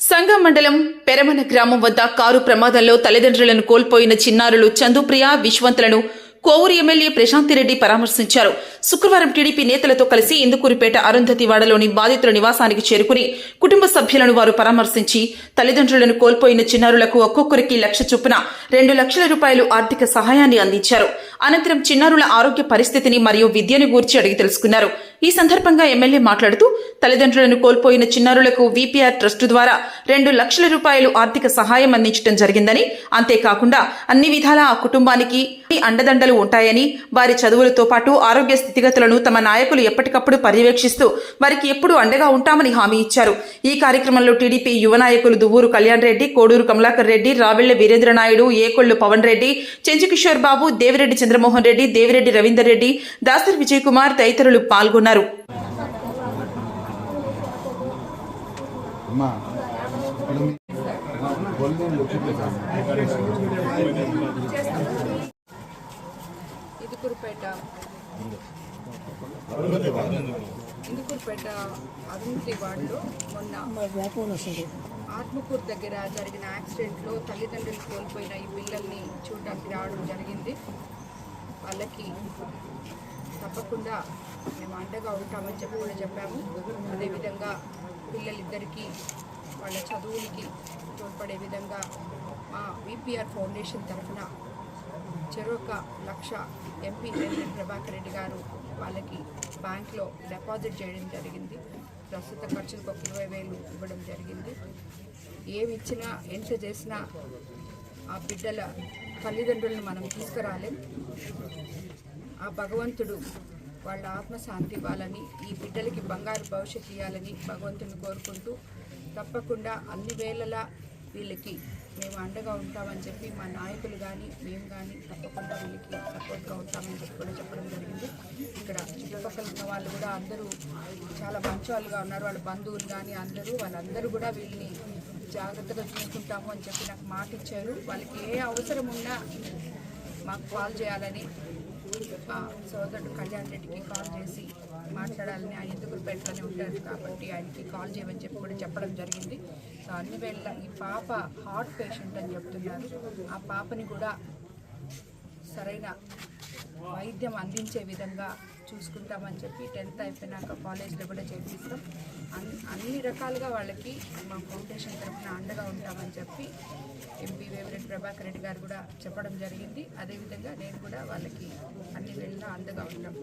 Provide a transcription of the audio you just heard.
సంగం మండలం పెరమన గ్రామం వద్ద కారు ప్రమాదంలో తల్లిదండ్రులను కోల్పోయిన చిన్నారులు చందుప్రియ విశ్వంతులను కోవూరు ఎమ్మెల్యే ప్రశాంతిరెడ్డి పరామర్శించారు. శుక్రవారం టీడీపీ నేతలతో కలిసి ఇందుకూరుపేట అరుంధతివాడలోని బాధితుల నివాసానికి చేరుకుని కుటుంబ సభ్యులను వారు పరామర్శించి తల్లిదండ్రులను కోల్పోయిన చిన్నారులకు ఒక్కొక్కరికి లక్ష చొప్పున రెండు లక్షల రూపాయలు ఆర్థిక సహాయాన్ని అందించారు. అనంతరం చిన్నారుల ఆరోగ్య పరిస్థితిని మరియు విద్యను గూర్చి అడిగి తెలుసుకున్నారు. ఈ సందర్భంగా ఎమ్మెల్యే మాట్లాడుతూ తల్లిదండ్రులను కోల్పోయిన చిన్నారులకు వీపీఆర్ ట్రస్టు ద్వారా రెండు లక్షల రూపాయలు ఆర్థిక సహాయం అందించడం జరిగిందని అంతేకాకుండా అన్ని విధాలా ఆ కుటుంబానికి అండదండలు ఉంటాయని వారి చదువులతో పాటు ఆరోగ్య స్థితిగతులను తమ నాయకులు ఎప్పటికప్పుడు పర్యవేక్షిస్తూ వారికి ఎప్పుడూ అండగా ఉంటామని హామీ ఇచ్చారు. ఈ కార్యక్రమంలో టీడీపీ యువ నాయకులు దువ్వూరు కళ్యాణ్ రెడ్డి కోడూరు కమలాకర్ రెడ్డి రావెళ్ళ వీరేంద్ర నాయుడు పవన్ రెడ్డి చెంచుకిషోర్ బాబు దేవిరెడ్డి చంద్రమోహన్ రెడ్డి దేవిరెడ్డి రవీందర్ రెడ్డి దాసర్ విజయ్ కుమార్ తదితరులు పాల్గొన్నారు. చూపించాను ఇదుకురుపేట. ఇందుకూరుపేట వార్డులో మొన్న ఆత్మకూరు దగ్గర జరిగిన యాక్సిడెంట్లో తల్లిదండ్రులు కోల్పోయిన ఈ పిల్లల్ని చూడడానికి రావడం జరిగింది. వాళ్ళకి తప్పకుండా మేము అండగా ఉంటామని చెప్పి కూడా చెప్పాము. అదేవిధంగా పిల్లలిద్దరికీ వాళ్ళ చదువులకి తోడ్పడే విధంగా మా విపిఆర్ ఫౌండేషన్ తరఫున చెరొక లక్ష ఎంపీ వెంకట ప్రభాకర్ రెడ్డి గారు వాళ్ళకి బ్యాంక్లో డిపాజిట్ చేయడం జరిగింది. ప్రస్తుత ఖర్చులకు ఒక ఇరవై వేలు ఇవ్వడం జరిగింది. ఏమి ఇచ్చినా ఎంత చేసినా ఆ బిడ్డల తల్లిదండ్రులను మనం తీసుకురాలేం. ఆ భగవంతుడు వాళ్ళ ఆత్మశాంతి ఇవ్వాలని ఈ బిడ్డలకి బంగారు భవిష్యత్తు ఇవ్వాలని భగవంతుని కోరుకుంటూ తప్పకుండా అన్ని వేళలా వీళ్ళకి మేము అండగా ఉంటామని చెప్పి మా నాయకులు కానీ మేము కానీ తప్పకుండా వీళ్ళకి సపోర్ట్గా ఉంటామని చెప్పి కూడా చెప్పడం జరిగింది. ఇక్కడ చుట్టుపక్కల ఉన్న వాళ్ళు కూడా అందరూ చాలా మంచి వాళ్ళుగా ఉన్నారు. వాళ్ళ బంధువులు కానీ అందరూ వాళ్ళందరూ కూడా వీళ్ళని జాగ్రత్తగా చూసుకుంటాము అని చెప్పి నాకు మాట ఇచ్చారు. వాళ్ళకి ఏ అవసరం ఉన్నా మాకు కాల్ చేయాలని సోదరుడు కళ్యాణ్ రెడ్డికి కాల్ చేసి మాట్లాడాలని ఆయన ఎందుకు పెట్టుకొని ఉంటారు కాబట్టి ఆయనకి కాల్ చేయమని చెప్పి కూడా చెప్పడం జరిగింది. సో అన్ని వేళ ఈ పాప హార్ట్ పేషెంట్ అని చెప్తున్నారు. ఆ పాపని కూడా సరైన వైద్యం అందించే విధంగా చూసుకుంటామని చెప్పి టెన్త్ అయిపోయినాక కాలేజ్లో కూడా చేపిస్తాం. అన్ని అన్ని రకాలుగా వాళ్ళకి మా ఫౌండేషన్ తరఫున అండగా ఉంటామని చెప్పి ఎంపీ వేమిరెడ్డి ప్రభాకర్ రెడ్డి గారు కూడా చెప్పడం జరిగింది. అదేవిధంగా నేను కూడా వాళ్ళకి అన్ని వేళలా అండగా ఉంటాం.